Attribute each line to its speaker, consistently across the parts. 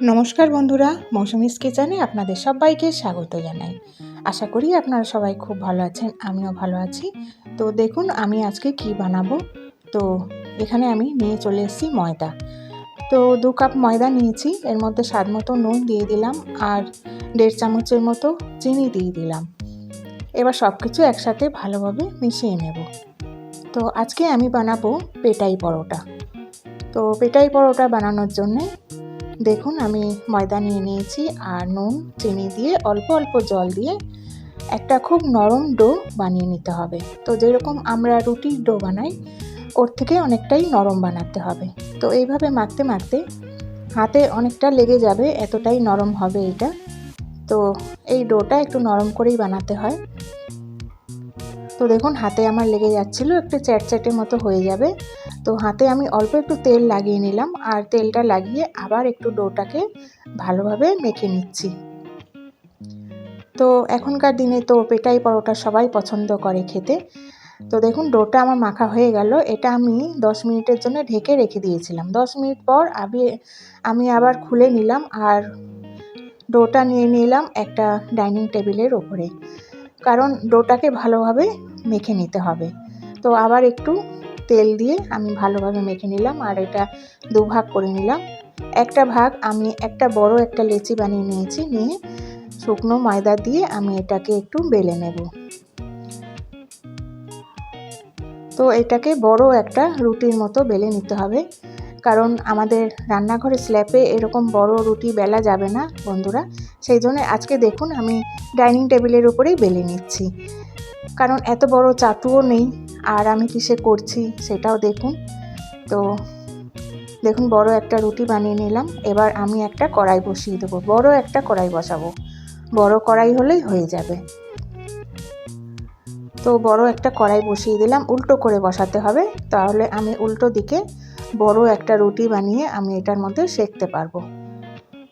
Speaker 1: নমস্কার বন্ধুরা, মৌসুমিস কিচেনে আপনাদের সবাইকে স্বাগত জানাই। আশা করি আপনারা সবাই খুব ভালো আছেন, আমিও ভালো আছি। তো দেখুন, আমি আজকে কি বানাবো? তো এখানে আমি নিয়ে চলে এসেছি ময়দা। তো দু কাপ ময়দা নিয়েছি, এর মধ্যে স্বাদ মতো নুন দিয়ে দিলাম আর দেড় চামচের মতো চিনি দিয়ে দিলাম। এবার সব কিছু একসাথে ভালোভাবে মিশিয়ে নেব। তো আজকে আমি বানাবো পেটাই পরোটা। তো পেটাই পরোটা বানানোর জন্যে দেখুন, আমি ময়দা নিয়ে নিয়েছি আর নুন, চিনি দিয়ে অল্প অল্প জল দিয়ে একটা খুব নরম ডো বানিয়ে নিতে হবে। তো যেরকম আমরা রুটির ডো বানাই, ওর থেকে অনেকটাই নরম বানাতে হবে। তো এইভাবে মাখতে মাখতে হাতে অনেকটা লেগে যাবে, এতটাই নরম হবে এটা। তো এই ডোটা একটু নরম করেই বানাতে হয়। তো দেখুন, হাতে আমার লেগে যাচ্ছিল, একটু চ্যাটচ্যাটের মতো হয়ে যাবে। তো হাতে আমি অল্প একটু তেল লাগিয়ে নিলাম, আর তেলটা লাগিয়ে আবার একটু ডোটাকে ভালোভাবে মেখে নিচ্ছি। তো এখনকার দিনে তো পেটাই পরোটা সবাই পছন্দ করে খেতে। তো দেখুন, ডোটা আমার মাখা হয়ে গেল, এটা আমি দশ মিনিটের জন্য ঢেকে রেখে দিয়েছিলাম। দশ মিনিট পর আমি আমি আবার খুলে নিলাম, আর ডোটা নিয়ে নিলাম একটা ডাইনিং টেবিলের ওপরে। কারণ ডোটাকে ভালোভাবে মেখে নিতে হবে। তো আবার একটু তেল দিয়ে আমি ভালোভাবে মেখে নিলাম আর এটা দুভাগ করে নিলাম। একটা ভাগ আমি একটা বড় একটা লেচি বানিয়ে নিয়েছি, নিয়ে শুকনো ময়দা দিয়ে আমি এটাকে একটু বেলে নেব। তো এটাকে বড় একটা রুটির মতো বেলে নিতে হবে। কারণ আমাদের রান্নাঘরে স্ল্যাপে এরকম বড় রুটি বেলা যাবে না, বন্ধুরা। সেই জন্য আজকে দেখুন আমি ডাইনিং টেবিলের উপরেই বেলে নিচ্ছি। কারণ এত বড় চাটুও নেই, আর আমি কিসে করছি সেটাও দেখুন। তো দেখুন বড় একটা রুটি বানিয়ে নিলাম, এবার আমি একটা কড়াই বসিয়ে দেবো। বড় একটা কড়াই বসাবো। বড় কড়াই হলেই হয়ে যাবে। তো বড় একটা কড়াই বসিয়ে দিলাম, উল্টো করে বসাতে হবে। তাহলে আমি উল্টো দিকে বড় একটা রুটি বানিয়ে আমি এটার মধ্যে সেঁকতে পারব।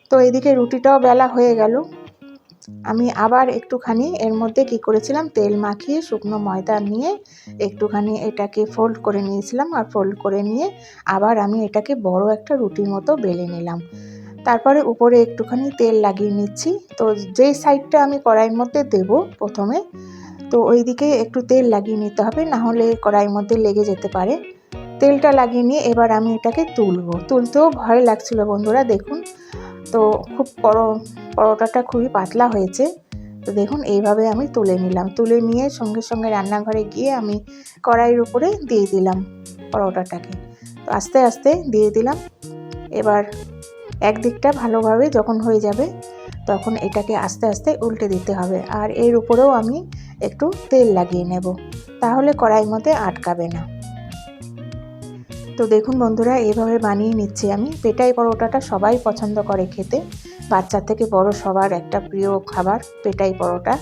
Speaker 1: তো এদিকে রুটিটাও বেলা হয়ে গেল। আমি আবার একটুখানি এর মধ্যে কি করেছিলাম, তেল মাখিয়ে শুকনো ময়দা নিয়ে একটুখানি এটাকে ফোল্ড করে নিয়েছিলাম আর ফোল্ড করে নিয়ে আবার আমি এটাকে বড় একটা রুটির মতো বেলে নিলাম। তারপরে উপরে একটুখানি তেল লাগিয়ে নিচ্ছি। তো যেই সাইডটা আমি কড়াইয়ের মধ্যে দেব প্রথমে, তো ওই দিকে একটু তেল লাগিয়ে নিতে হবে না হলে কড়াইয়ের মধ্যে লেগে যেতে পারে। তেলটা লাগিয়ে নিয়ে এবার আমি এটাকে তুলব। তুলতেও ভয় লাগছিল বন্ধুরা, দেখুন। তো খুব পরোটাটা খুবই পাতলা হয়েছে। তো দেখুন, এইভাবে আমি তুলে নিলাম। তুলে নিয়ে সঙ্গে সঙ্গে রান্নাঘরে গিয়ে আমি কড়াইয়ের উপরে দিয়ে দিলাম পরোটাটাকে। তো আস্তে আস্তে দিয়ে দিলাম। এবার একদিকটা ভালোভাবে যখন হয়ে যাবে, তখন এটাকে আস্তে আস্তে উল্টে দিতে হবে। আর এর উপরেও আমি একটু তেল লাগিয়ে নেব। তাহলে কড়াইয়ের মধ্যে আটকাবে না। তো দেখুন বন্ধুরা, এভাবে বানিয়ে নিচ্ছি আমি। পেটাই পরোটাটা সবাই পছন্দ করে খেতে। বাচ্চা থেকে বড় সবার একটা প্রিয় খাবার পেটাই পরোটা।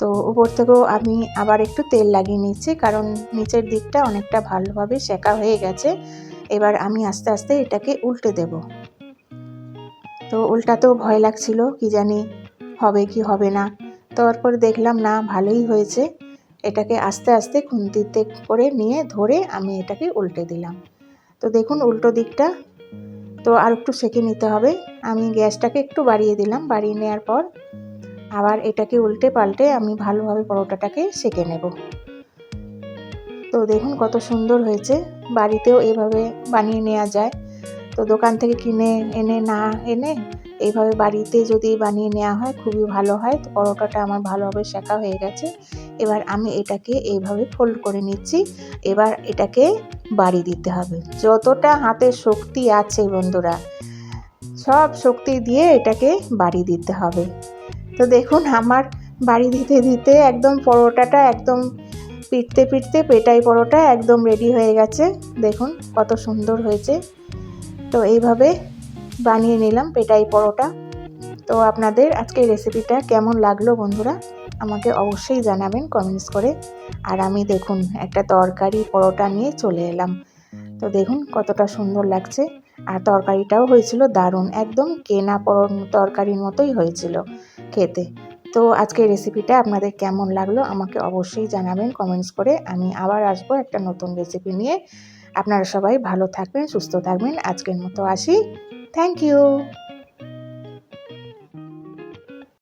Speaker 1: তো উপর থেকেও আমি আবার একটু তেল লাগিয়ে নিচ্ছি, কারণ নিচের দিকটা অনেকটা ভালোভাবে শেখা হয়ে গেছে। এবার আমি আস্তে আস্তে এটাকে উল্টে দেব। তো উল্টাতেও ভয় লাগছিল, কি জানি হবে কি হবে না। তারপর দেখলাম, না, ভালোই হয়েছে। এটাকে আস্তে আস্তে খুন্তিতে করে নিয়ে ধরে আমি এটাকে উল্টে দিলাম। তো দেখুন উল্টো দিকটা। তো আর একটু সেঁকে নিতে হবে। আমি গ্যাসটাকে একটু বাড়িয়ে দিলাম। বাড়িয়ে নেওয়ার পর আবার এটাকে উল্টে পাল্টে আমি ভালোভাবে পরোটাটাকে সেঁকে নেব। তো দেখুন কত সুন্দর হয়েছে। বাড়িতেও এভাবে বানিয়ে নেওয়া যায়। তো দোকান থেকে কিনে এনে না এনে এইভাবে বাড়িতে যদি বানিয়ে নেওয়া হয়, খুবই ভালো হয়। তো পরোটাটা আমার ভালোভাবে শেখা হয়ে গেছে। এবার আমি এটাকে এইভাবে ফোল্ড করে নিচ্ছি। এবার এটাকে বাড়ি দিতে হবে। যতটা হাতে শক্তি আছে বন্ধুরা, সব শক্তি দিয়ে এটাকে বাড়ি দিতে হবে। তো দেখুন, আমার বাড়ি দিতে দিতে একদম পরোটাটা একদম পিটতে পিটতে পেটাই পরোটা একদম রেডি হয়ে গেছে। দেখুন কত সুন্দর হয়েছে। তো এইভাবে বানিয়ে নিলাম পেটাই পরোটা। তো আপনাদের আজকে রেসিপিটা কেমন লাগল বন্ধুরা? আমাকে অবশ্যই জানাবেন কমেন্টস করে। আর আমি দেখুন, একটা তরকারি পরোটা নিয়ে চলে এলাম। তো দেখুন, কতটা সুন্দর লাগছে। আর তরকারিটাও হয়েছিল দারুণ, একদম কেনা পর তরকারির মতোই হয়েছিল খেতে। তো আজকে রেসিপিটা আপনাদের কেমন লাগল আমাকে অবশ্যই জানাবেন কমেন্টস করে। আমি আবার আসব একটা নতুন রেসিপি নিয়ে। আপনারা সবাই ভালো থাকবেন সুস্থ থাকবেন। আজকের মতো আসি। Thank you